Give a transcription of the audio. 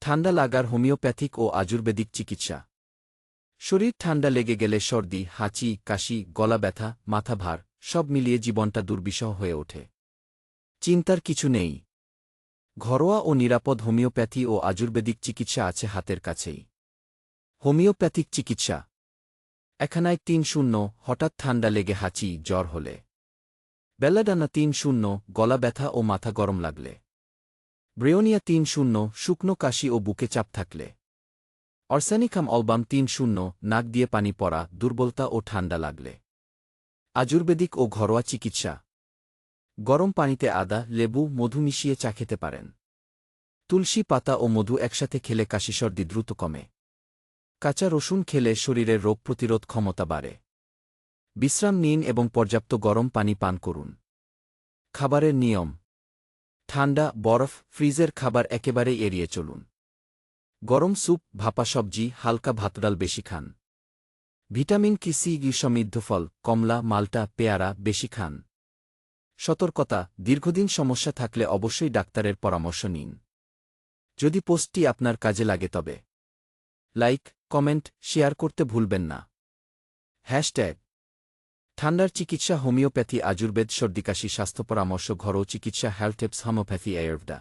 ঠান্ডা লাগার হোমিওপ্যাথিক ও আজুর্বেদিক চিকিৎসা। শরীর ঠান্ডা লেগে গেলে সর্দি, হাঁচি, কাশি, গলা ব্যথা, মাথা ভার, সব মিলিয়ে জীবনটা দুর্বিষহ হয়ে ওঠে। চিন্তার কিছু নেই। ঘরোয়া ও নিরাপদ হোমিওপ্যাথি ও আজুর্বেদিক চিকিৎসা আছে হাতের কাছেই। হোমিওপ্যাথিক চিকিৎসা। এখানায় তিন শূন্য, হঠাৎ ঠান্ডা লেগে হাঁচি, জ্বর হলে। বেলাডানা তিন শূন্য, গলা ব্যথা ও মাথা গরম লাগলে। ব্রেওনিয়া তিন শূন্য, শুকনো কাশি ও বুকে চাপ থাকলে। অর্সানিকাম অলবাম তিন শূন্য, নাক দিয়ে পানি পড়া, দুর্বলতা ও ঠান্ডা লাগলে। আজুর্বেদিক ও ঘরোয়া চিকিৎসা। গরম পানিতে আদা, লেবু, মধু মিশিয়ে চা খেতে পারেন। তুলসী পাতা ও মধু একসাথে খেলে কাশি সর্দি দ্রুত কমে। কাঁচা রসুন খেলে শরীরের রোগ প্রতিরোধ ক্ষমতা বাড়ে। বিশ্রাম নিন এবং পর্যাপ্ত গরম পানি পান করুন। খাবারের নিয়ম। ঠান্ডা, বরফ, ফ্রিজের খাবার একেবারেই এড়িয়ে চলুন। গরম স্যুপ, ভাপা সবজি, হালকা ভাতডাল বেশি খান। ভিটামিন কি, সি সমৃদ্ধ ফল, কমলা, মাল্টা, পেয়ারা বেশি খান। সতর্কতা, দীর্ঘদিন সমস্যা থাকলে অবশ্যই ডাক্তারের পরামর্শ নিন। যদি পোস্টটি আপনার কাজে লাগে তবে, লাইক, কমেন্ট, শেয়ার করতে ভুলবেন না। হ্যাশট্যাগ ঠান্ডার চিকিৎসা হোমিওপ্যাথি আজুর্বেদ সর্দিকাশি স্বাস্থ্য পরামর্শ ঘরো চিকিৎসা হেলথেপস হোমোপ্যাথি এয়ারভডা